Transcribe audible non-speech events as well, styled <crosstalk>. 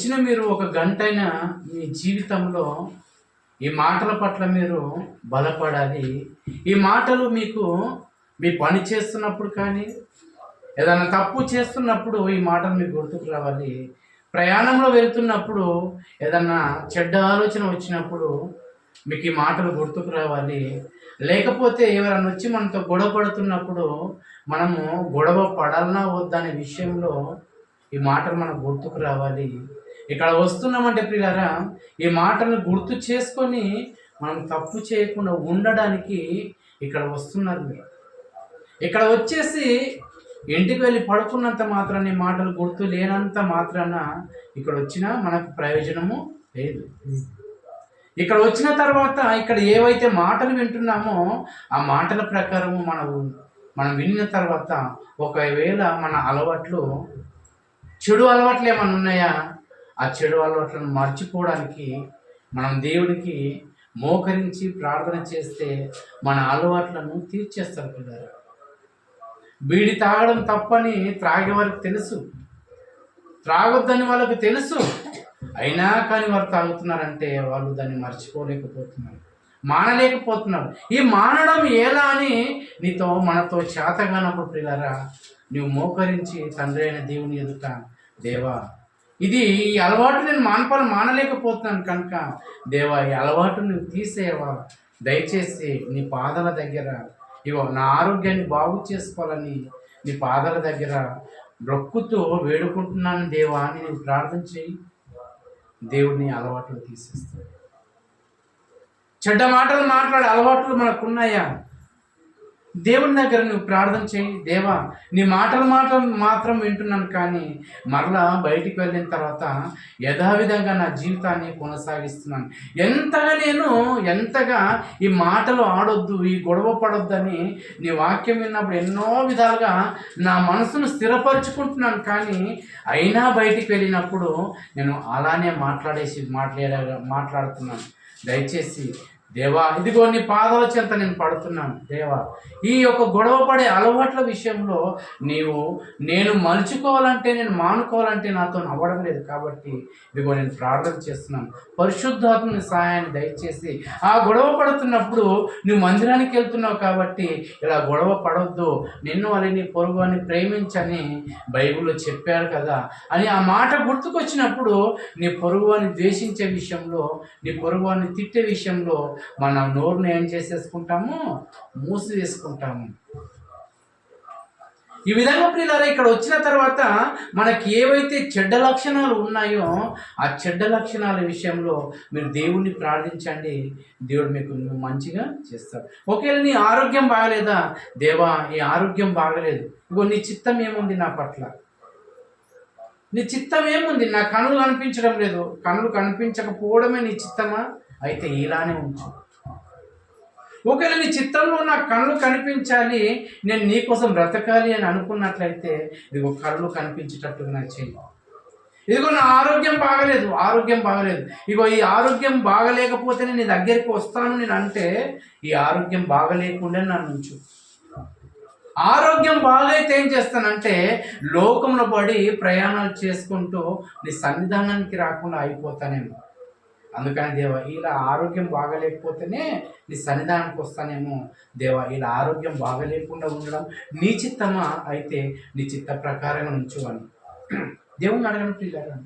వచ్చిన మీరు ఒక గంట అయినా మీ జీవితంలో ఈ మాటల పట్ల మీరు బలపడాలి. ఈ మాటలు మీకు మీ పని చేస్తున్నప్పుడు కానీ ఏదైనా తప్పు చేస్తున్నప్పుడు ఈ మాటలు మీకు గుర్తుకు రావాలి. ప్రయాణంలో వెళ్తున్నప్పుడు ఏదన్నా చెడ్డ ఆలోచన వచ్చినప్పుడు మీకు ఈ మాటలు గుర్తుకు రావాలి. లేకపోతే ఎవరైనా వచ్చి మనతో గొడవ పడుతున్నప్పుడు మనము గొడవ పడాలన్నా వద్దనే విషయంలో ఈ మాటలు మనకు గుర్తుకు రావాలి. ఇక్కడ వస్తున్నామంటే ప్రియారా ఈ మాటలను గుర్తు చేసుకొని మనం తప్పు చేయకుండా ఉండడానికి ఇక్కడ వస్తున్నారు మీరు. ఇక్కడ వచ్చేసి ఇంటికి వెళ్ళి పడుకున్నంత మాత్రాన్ని మాటలు గుర్తు లేనంత మాత్రాన ఇక్కడ వచ్చినా మనకు ప్రయోజనము లేదు. ఇక్కడ వచ్చిన తర్వాత ఇక్కడ ఏవైతే మాటలు వింటున్నామో ఆ మాటల ప్రకారము మన మనం విన్న తర్వాత ఒకవేళ మన అలవాట్లు చెడు అలవాట్లు ఏమైనా ఉన్నాయా? ఆ చెడు అలవాట్లను మర్చిపోవడానికి మనం దేవుడికి మోకరించి ప్రార్థన చేస్తే మన అలవాట్లను తీర్చేస్తారు పిల్లలు బీడి తాగడం తప్పని త్రాగే వారికి తెలుసు. త్రాగొద్దని వాళ్ళకి తెలుసు. అయినా కానీ వారు తాగుతున్నారంటే వాళ్ళు దాన్ని మర్చిపోలేకపోతున్నారు. మానలేకపోతున్నారు. ఈ మానడం ఎలా అని నీతో మనతో చేతగానప్పుడు పిల్లరా నువ్వు మోకరించి తండ్రి అయిన దేవుని ఎదుట దేవా ఇది ఈ అలవాటు నేను మానపాలు మానలేకపోతున్నాను కనుక దేవా ఈ అలవాటు నువ్వు తీసేవా దయచేసి నీ పాదాల దగ్గర ఇవో నా ఆరోగ్యాన్ని బాగు చేసుకోవాలని నీ పాదాల దగ్గర బ్రొక్కుతూ వేడుకుంటున్నాను దేవా అని నేను ప్రార్థన చేయి దేవుడిని అలవాట్లు తీసేస్తాడు. చెడ్డ మాటలు మాట్లాడే అలవాట్లు మనకున్నాయా? దేవుని దగ్గర నువ్వు ప్రార్థన చేయి దేవా నీ మాటలు మాటలు మాత్రం వింటున్నాను కానీ మరలా బయటికి వెళ్ళిన తర్వాత యథావిధంగా నా జీవితాన్ని కొనసాగిస్తున్నాను. ఎంతగా నేను ఎంతగా ఈ మాటలు ఆడొద్దు ఈ గొడవ పడొద్దని నీ వాక్యం విన్నప్పుడు ఎన్నో విధాలుగా నా మనసును స్థిరపరుచుకుంటున్నాను కానీ అయినా బయటికి వెళ్ళినప్పుడు నేను అలానే మాట్లాడేసి మాట్లాడ మాట్లాడుతున్నాను. దయచేసి దేవా ఇదిగో నీ పాదాల చెంత నేను పడుతున్నాను. దేవా ఈ యొక్క గొడవ పడే అలవాట్ల విషయంలో నీవు నేను మలుచుకోవాలంటే నేను మానుకోవాలంటే నాతో అవ్వడం లేదు కాబట్టి ఇదిగో నేను ప్రార్థన చేస్తున్నాను. పరిశుద్ధాత్మని సహాయాన్ని దయచేసి ఆ గొడవ పడుతున్నప్పుడు నువ్వు మందిరానికి వెళ్తున్నావు కాబట్టి ఇలా గొడవ పడవద్దు నిన్ను అని నీ పొరుగు అని ప్రేమించని బైబిల్లో చెప్పారు కదా అని ఆ మాట గుర్తుకొచ్చినప్పుడు నీ పొరుగు అని ద్వేషించే విషయంలో నీ పొరుగు అని తిట్టే విషయంలో మన నోరుని ఏం చేసేసుకుంటాము? మూసి వేసుకుంటాము ఈ విధంగా ప్రియులారా ఇక్కడ వచ్చిన తర్వాత మనకి ఏవైతే చెడ్డ లక్షణాలు ఉన్నాయో ఆ చెడ్డ లక్షణాల విషయంలో మీరు దేవుణ్ణి ప్రార్థించండి. దేవుడు మీకు మంచిగా చేస్తాడు. ఒకవేళ నీ ఆరోగ్యం బాగలేదా? దేవా ఈ ఆరోగ్యం బాగలేదు. ఇగో నీ చిత్తం ఏముంది నా పట్ల? నీ చిత్తం ఏముంది? నా కనులు కనిపించడం లేదు. కనులు కనిపించకపోవడమే నీ చిత్తమా? అయితే ఇలానే ఉంచు. ఒకవేళ నీ చిత్తంలో నా కళ్ళు కనిపించాలి నేను నీకోసం బ్రతకాలి అని అనుకున్నట్లయితే ఇదిగో కళ్ళు కనిపించేటట్టుగా నా చెయ్యి. ఇదిగో నా ఆరోగ్యం బాగలేదు ఆరోగ్యం బాగలేదు. ఇగో ఈ ఆరోగ్యం బాగలేకపోతేనే నీ దగ్గరికి వస్తాను నేను అంటే ఈ ఆరోగ్యం బాగలేకుండా నన్ను ఉంచు. ఆరోగ్యం బాగైతే ఏం చేస్తానంటే లోకంలో పడి ప్రయాణాలు చేసుకుంటూ నీ సన్నిధానానికి రాకుండా అయిపోతానేమో. అందుకని దేవ ఇలా ఆరోగ్యం బాగలేకపోతేనే నీ సన్నిధానానికి వస్తానేమో. దేవ ఇలా ఆరోగ్యం బాగలేకుండా ఉండడం నీ చిత్తమా? అయితే నీ చిత్త ప్రకారంగా ఉంచువని దేవుణ్ణి <clears throat> దేవుని అడగను ప్రియులారా.